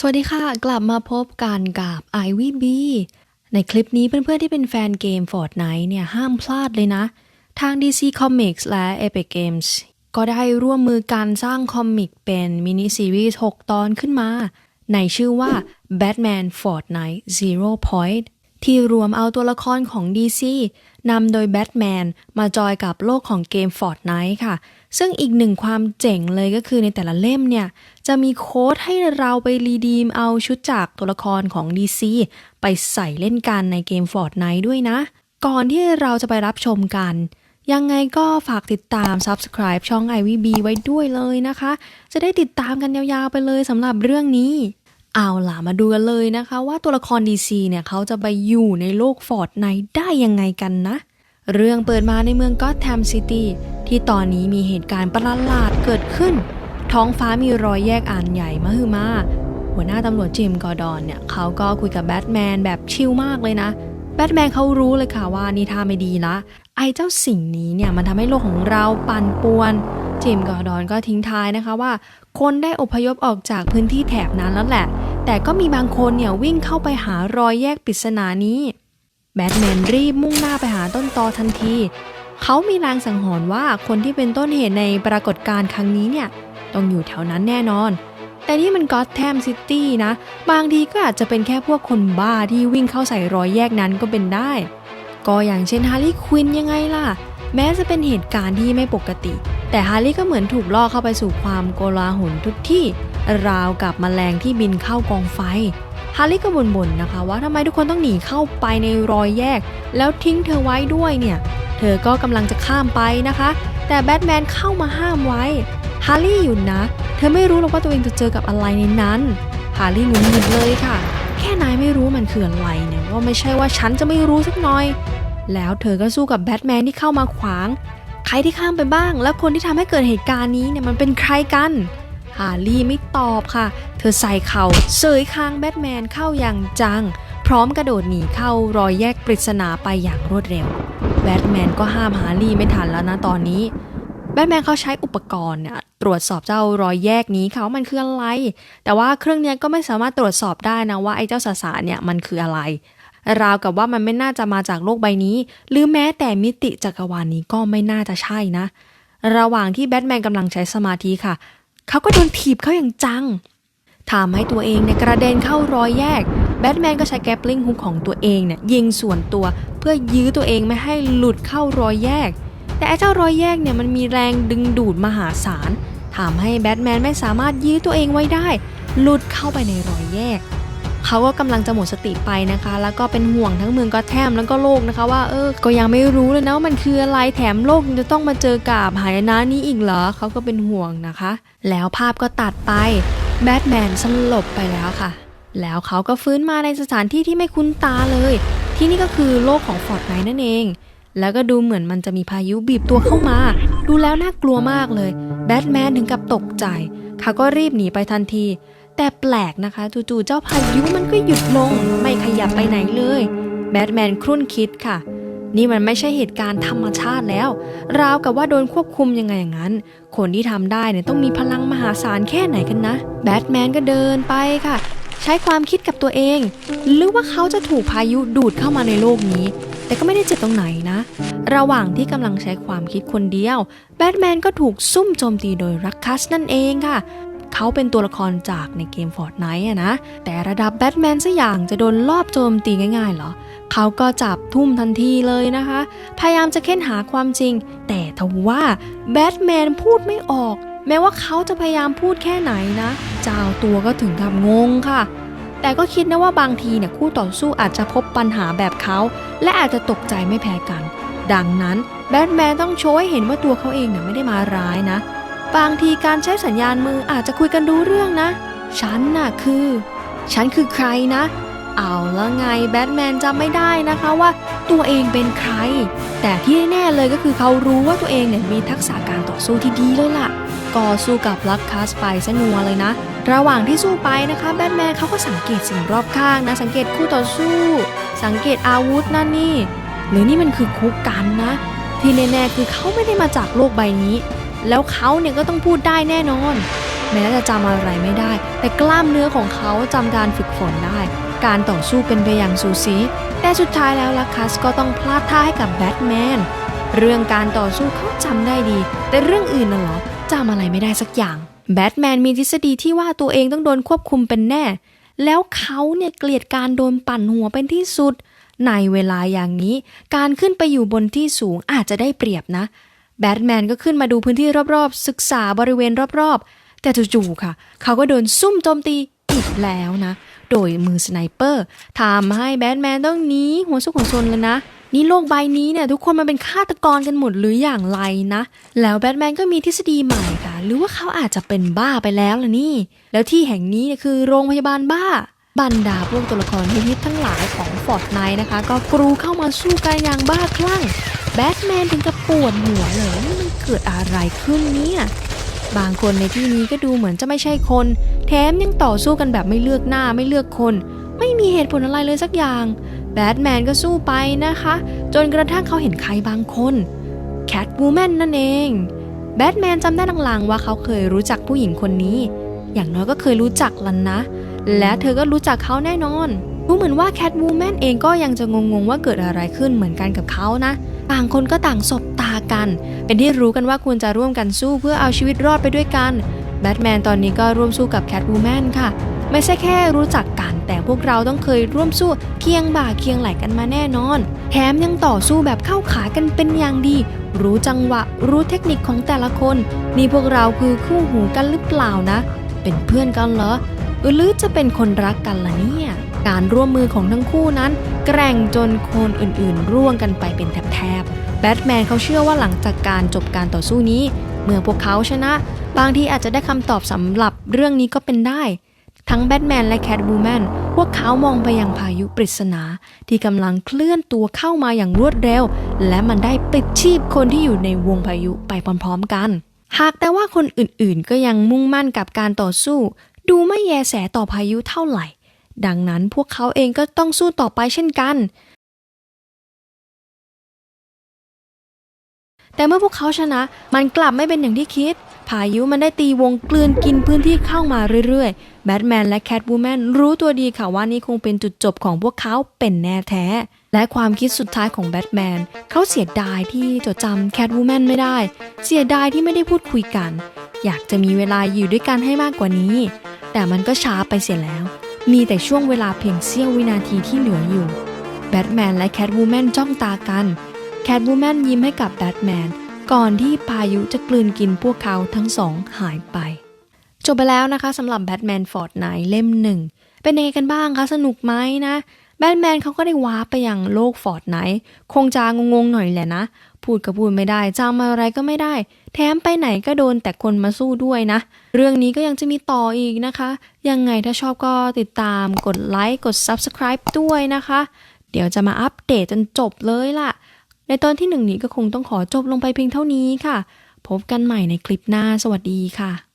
สวัสดีค่ะ กลับมาพบกันกับ Ivy B ในคลิปนี้เพื่อนๆที่เป็นแฟนเกม Fortnite เนี่ย ห้ามพลาดเลยนะ ทาง DC Comics และ Epic Games ก็ได้ร่วมมือการสร้างคอมิกเป็นมินิซีรีส์ 6 ตอนขึ้นมา ในชื่อว่า Batman Fortnite Zero Point ที่รวมเอาตัวละครของ DC นำโดยแบทแมนมาจอยกับโลกของเกม Fortnite ค่ะ ซึ่งอีกหนึ่งความเจ๋งเลยก็คือในแต่ละเล่มเนี่ย จะมีโค้ดให้เราไปรีดีมเอาชุดจากตัวละครของ DC ไปใส่เล่นกันในเกม Fortnite ด้วยนะ ก่อนที่เราจะไปรับชมกัน ยังไงก็ฝากติดตาม Subscribe ช่อง IVB ไว้ด้วยเลยนะคะ จะได้ติดตามกันยาวๆไปเลยสำหรับเรื่องนี้ เอาล่ะมาดูกันเลยนะคะว่าตัวละคร DC เนี่ยเขาจะไปอยู่ในโลกฟอร์ดไนได้ยังไงกันนะ เรื่องเปิดมาในเมืองก็อตแทมซิตี้ที่ตอนนี้มีเหตุการณ์ประหลาดเกิดขึ้น ท้องฟ้ามีรอยแยกอันใหญ่มหึมาหัวหน้าตำรวจจิมกอร์ดอนเนี่ยเขาก็คุยกับแบทแมนแบบชิลมากเลยนะแบทแมนเขารู้เลยค่ะว่านี่ท่าไม่ดีละไอ้เจ้าสิ่งนี้เนี่ยมันทำให้โลกของเราปั่นป่วน จิมกอร์ดอนก็ทิ้งท้ายนะคะว่า คนได้อพยพออกจากพื้นที่แถบนั้นแล้วแหละ แต่ก็มีบางคนเนี่ยวิ่งเข้าไปหารอยแยกปริศนานี้แบทแมนรีบมุ่งหน้าไปหาต้นตอทันที เขามีแรงสังหรณ์ว่าคนที่เป็นต้นเหตุในปรากฏการณ์ครั้งนี้เนี่ยต้องอยู่แถวนั้นแน่นอน แต่นี่มันก็อตแทมซิตี้นะ บางทีก็อาจจะเป็นแค่พวกคนบ้าที่วิ่งเข้าใส่รอยแยกนั้นก็เป็นได้ ก็อย่างเช่นฮาร์ลีควินยังไงล่ะ แม้จะเป็นเหตุการณ์ที่ไม่ปกติ แต่ฮาร์ลีย์ก็เหมือนถูกล่อเข้าไปสู่ความโกลาหลทุกที่ ราวกับแมลงที่บินเข้ากองไฟ ฮาร์ลีย์ก็บ่นๆนะคะ ว่าทำไมทุกคนต้องหนีเข้าไปในรอยแยก แล้วทิ้งเธอไว้ด้วยเนี่ย เธอก็กำลังจะข้ามไปนะคะ แต่แบทแมนเข้ามาห้ามไว้ ฮาร์ลีย์หยุดนะ เธอไม่รู้หรอกว่าตัวเองจะเจอกับอะไรในนั้น ฮาร์ลีย์หงุดหงิดเลยค่ะ แค่นายไม่รู้มันคืออะไรเนี่ยว่าไม่ใช่ว่าฉันจะไม่รู้สักหน่อย แล้วเธอก็สู้กับแบทแมนที่เข้ามาขวาง ใครที่ข้ามไปบ้าง แล้วคนที่ทำให้เกิดเหตุการณ์นี้เนี่ยมันเป็นใครกันฮาร์ลีย์ไม่ตอบค่ะ เธอใส่เข่าเสยคางแบทแมนเข้าอย่างจัง พร้อมกระโดดหนีเข้ารอยแยกปริศนาไปอย่างรวดเร็ว แบทแมนก็ห้ามฮาร์ลีย์ไม่ทันแล้วนะตอนนี้ แบทแมนเขาใช้อุปกรณ์เนี่ยตรวจสอบเจ้ารอยแยกนี้ค่ะว่ามันคืออะไร แต่ว่าเครื่องนี้ก็ไม่สามารถตรวจสอบได้นะว่าไอ้เจ้าสสารเนี่ยมันคืออะไร ราวกับว่ามันไม่น่าจะมาจากโลกใบนี้ หรือแม้แต่มิติจักรวาลนี้ก็ไม่น่าจะใช่นะ ระหว่างที่แบทแมนกำลังใช้สมาธิค่ะ เขาก็โดนถีบเข้าอย่างจังทำให้ตัวเองเนี่ยกระเด็นเข้ารอยแยก แบทแมนก็ใช้แกปลิงฮุกของตัวเองเนี่ยยิงส่วนตัว เพื่อยื้อตัวเองไม่ให้หลุดเข้ารอยแยก แต่ไอ้เจ้ารอยแยกเนี่ยมันมีแรงดึงดูดมหาศาลทำให้แบทแมนไม่สามารถยื้อตัวเองไว้ได้ หลุดเข้าไปในรอยแยก เขาก็กำลังจะหมดสติไปนะคะ แล้วก็เป็นห่วงทั้งเมืองก็แทมแล้วก็โลกนะคะ ว่าเออก็ยังไม่รู้เลยนะว่ามันคืออะไรแถมโลกจะต้องมาเจอกับหายนะนี้อีกเหรอเขาก็เป็นห่วงนะคะ แล้วภาพก็ตัดไปแบทแมนสลบไปแล้วค่ะ แล้วเขาก็ฟื้นมาในสถานที่ที่ไม่คุ้นตาเลย ที่นี่ก็คือโลกของฟอร์ดไนท์นั่นเอง แล้วก็ดูเหมือนมันจะมีพายุบีบตัวเข้ามา ดูแล้วน่ากลัวมากเลย แบทแมนถึงกับตกใจ เขาก็รีบหนีไปทันที แต่แปลกนะคะจู่ๆเจ้าพายุมันก็หยุดลง ไม่ขยับไปไหนเลย แบทแมนครุ่นคิดค่ะ นี่มันไม่ใช่เหตุการณ์ธรรมชาติแล้ว ราวกับว่าโดนควบคุมยังไงอย่างนั้น คนที่ทำได้เนี่ยต้องมีพลังมหาศาลแค่ไหนกันนะ แบทแมนก็เดินไปค่ะ ใช้ความคิดกับตัวเอง หรือว่าเขาจะถูกพายุดูดเข้ามาในโลกนี้แต่ก็ไม่ได้เจ็บตรงไหนนะ ระหว่างที่กำลังใช้ความคิดคนเดียว แบทแมนก็ถูกซุ่มโจมตีโดยรักคัสนั่นเองค่ะ เขาเป็นตัวละครจากในเกม Fortnite อะนะ แต่ระดับแบทแมนซะอย่างจะโดนลอบโจมตีง่ายๆเหรอ เขาก็จับทุ่มทันทีเลยนะคะ พยายามจะเค้นหาความจริง แต่ทว่าแบทแมนพูดไม่ออก แม้ว่าเขาจะพยายามพูดแค่ไหนนะ เจ้าตัวก็ถึงกับงงค่ะแต่ก็คิดนะว่าบางทีเนี่ยคู่ต่อสู้อาจจะพบปัญหาแบบเขา และอาจจะตกใจไม่แพ้กัน ดังนั้นแบทแมนต้องโชว์ให้เห็นว่าตัวเขาเองเนี่ยไม่ได้มาร้ายนะ บางทีการใช้สัญญาณมืออาจจะคุยกันรู้เรื่องนะ ฉันน่ะคือ ฉันคือใครนะ เอาล้วไงแบทแมนจำไม่ได้นะคะว่าตัวเองเป็นใคร แต่ที่แน่เลยก็คือเขารู้ว่าตัวเองเนี่ยมีทักษะการต่อสู้ที่ดีเลยล่ะก็สู้กับลักคัสไปซะนัวเลยนะ ระหว่างที่สู้ไปนะคะแบทแมนเขาก็สังเกตสิ่งรอบข้างนะ สังเกตคู่ต่อสู้ สังเกตอาวุธนั่นนี่หรือนี่มันคือคุกกันนะ ที่แน่ๆคือเขาไม่ได้มาจากโลกใบนี้ แล้วเขาเนี่ยก็ต้องพูดได้แน่นอน แม้จะจำอะไรไม่ได้ แต่กล้ามเนื้อของเขาจำการฝึกฝนได้ การต่อสู้เป็นไปอย่างสูสีแต่สุดท้ายแล้วลักคัสก็ต้องพลาดท่าให้กับแบทแมนเรื่องการต่อสู้เขาจำได้ดี แต่เรื่องอื่นน่ะเหรอจำอะไรไม่ได้สักอย่างแบทแมนมีทฤษฎีที่ว่าตัวเองต้องโดนควบคุมเป็นแน่ แล้วเขาเนี่ยเกลียดการโดนปั่นหัวเป็นที่สุด ในเวลาอย่างนี้ การขึ้นไปอยู่บนที่สูงอาจจะได้เปรียบนะ แบทแมนก็ขึ้นมาดูพื้นที่รอบๆ ศึกษาบริเวณรอบๆ แต่จู่ๆค่ะ เขาก็โดนซุ่มโจมตีอีกแล้วนะ โดยมือสไนเปอร์ทำให้แบทแมนต้องหนีหัวซุกหัวซนเลยนะ นี่โลกใบนี้เนี่ยทุกคนมันเป็นฆาตกรกันหมดหรืออย่างไรนะ แล้วแบทแมนก็มีทฤษฎีใหม่ค่ะ หรือว่าเขาอาจจะเป็นบ้าไปแล้วล่ะนี่ แล้วที่แห่งนี้เนี่ยคือโรงพยาบาลบ้า บรรดาพวกตัวละครฮิตทั้งหลายของฟอร์ดไนนะคะ ก็กรูเข้ามาสู้กันอย่างบ้าคลั่ง แบทแมนถึงกับปวดหัวเลยนี่มันเกิดอะไรขึ้นเนี่ยบางคนในที่นี้ก็ดูเหมือนจะไม่ใช่คน แถมยังต่อสู้กันแบบไม่เลือกหน้าไม่เลือกคน ไม่มีเหตุผลอะไรเลยสักอย่างแบทแมนก็สู้ไปนะคะ จนกระทั่งเขาเห็นใครบางคนแคทวูแมนนั่นเองแบทแมนจำได้ลางๆว่าเขาเคยรู้จักผู้หญิงคนนี้ อย่างน้อยก็เคยรู้จักลันนะ และเธอก็รู้จักเขาแน่นอน ดูเหมือนว่าแคทวูแมนเองก็ยังจะงงๆว่าเกิดอะไรขึ้นเหมือนกันกับเขานะ ต่างคนก็ต่างสบตากัน เป็นที่รู้กันว่าควรจะร่วมกันสู้เพื่อเอาชีวิตรอดไปด้วยกัน แบทแมนตอนนี้ก็ร่วมสู้กับแคทวูแมนค่ะ ไม่ใช่แค่รู้จักกัน แต่พวกเราต้องเคยร่วมสู้เคียงบ่าเคียงไหลกันมาแน่นอน แถมยังต่อสู้แบบเข้าขากันเป็นอย่างดี รู้จังหวะ รู้เทคนิคของแต่ละคน นี่พวกเราคือคู่หูกันหรือเปล่านะ เป็นเพื่อนกันเหรอ หรือจะเป็นคนรักกันล่ะเนี่ย การร่วมมือของทั้งคู่นั้น แกร่งจนคนอื่นๆ ร่วงกันไปเป็นแถบๆแบทแมนเขาเชื่อว่าหลังจากการจบการต่อสู้นี้ เมื่อพวกเขาชนะ บางทีอาจจะได้คำตอบสำหรับเรื่องนี้ก็เป็นได้ ทั้งแบทแมนและแคทวูแมนพวกเขามองไปยังพายุปริศนา ที่กำลังเคลื่อนตัวเข้ามาอย่างรวดเร็ว และมันได้ปิดชีพคนที่อยู่ในวงพายุไปพร้อมๆกันหากแต่ว่าคนอื่นๆ ก็ยังมุ่งมั่นกับการต่อสู้ ดูไม่แยแสต่อพายุเท่าไหร่ ดังนั้นพวกเขาเองก็ต้องสู้ต่อไปเช่นกัน แต่เมื่อพวกเขาชนะมันกลับไม่เป็นอย่างที่คิด พายุมันได้ตีวงกลืนกินพื้นที่เข้ามาเรื่อยๆ แบทแมนและแคทวูแมนรู้ตัวดีค่ะว่านี่คงเป็นจุดจบของพวกเขาเป็นแน่แท้และความคิดสุดท้ายของแบทแมน เขาเสียดายที่จดจำแคทวูแมนไม่ได้ เสียดายที่ไม่ได้พูดคุยกัน อยากจะมีเวลาอยู่ด้วยกันให้มากกว่านี้ แต่มันก็ช้าไปเสียแล้ว มีแต่ช่วงเวลาเพียงเสี้ยววินาทีที่เหลืออยู่ แบทแมนและแคทวูแมนจ้องตากัน แคทวูแมนยิ้มให้กับแบทแมน ก่อนที่พายุจะกลืนกินพวกเขาทั้งสองหายไป จบไปแล้วนะคะสำหรับแบทแมนฟอร์ดไนเล่มหนึ่ง เป็นยังไงกันบ้างคะ สนุกไหมนะ แบทแมนเขาก็ได้ว้าร์ปไปยังโลกฟอร์ดไนคงจะงงๆหน่อยแหละนะ พูดก็พูดไม่ได้จำอะไรก็ไม่ได้ แถมไปไหนก็โดนแต่คนมาสู้ด้วยนะ เรื่องนี้ก็ยังจะมีต่ออีกนะคะ ยังไงถ้าชอบก็ติดตามกดไลค์กด Subscribe ด้วยนะคะ เดี๋ยวจะมาอัปเดตจนจบเลยล่ะ ในตอนที่หนึ่งนี้ก็คงต้องขอจบลงไปเพียงเท่านี้ค่ะ พบกันใหม่ในคลิปหน้าสวัสดีค่ะ